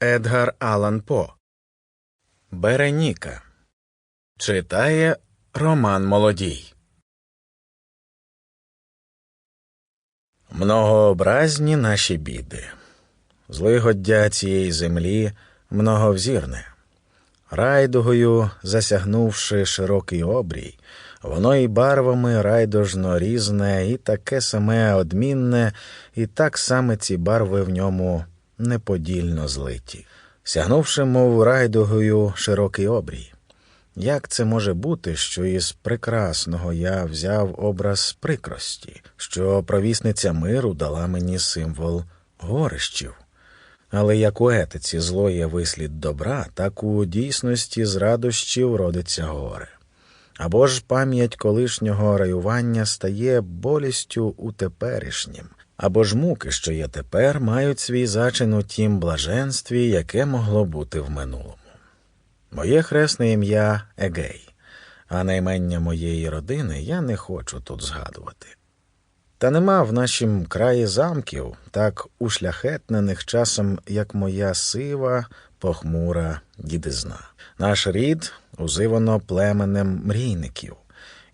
Едгар Алан По. Береніка. Читає Роман Молодій. Многообразні наші біди. Злигоддя цієї землі многовзірне. Райдугою, засягнувши широкий обрій, воно і барвами райдужно різне, і таке саме одмінне, і так саме ці барви в ньому неподільно злиті, сягнувши, мов райдугою широкий обрій. Як це може бути, що із прекрасного я взяв образ прикрості, що провісниця миру дала мені символ горищів? Але як у етиці зло є вислід добра, так у дійсності з радощів родиться горе. Або ж пам'ять колишнього раювання стає болістю у теперішнім, або ж муки, що є тепер, мають свій зачин у тім блаженстві, яке могло бути в минулому. Моє хресне ім'я Егей, а наймення моєї родини я не хочу тут згадувати. Та нема в нашім краї замків, так ушляхетнених часом, як моя сива, похмура дідизна. Наш рід узивано племенем мрійників,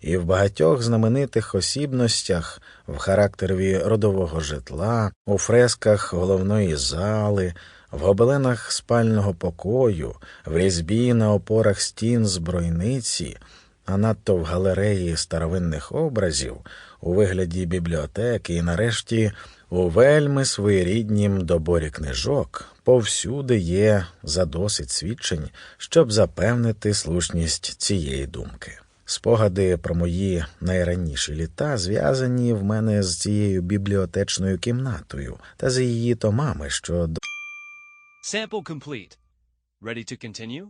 і в багатьох знаменитих осібностях, в характерові родового житла, у фресках головної зали, в гобеленах спального покою, в різьбі на опорах стін збройниці, а надто в галереї старовинних образів, у вигляді бібліотеки і, нарешті, у вельми своєріднім доборі книжок повсюди є задосить свідчень, щоб запевнити слушність цієї думки. Спогади про мої найраніші літа зв'язані в мене з цією бібліотечною кімнатою та з її томами, що Sample complete. Ready to continue?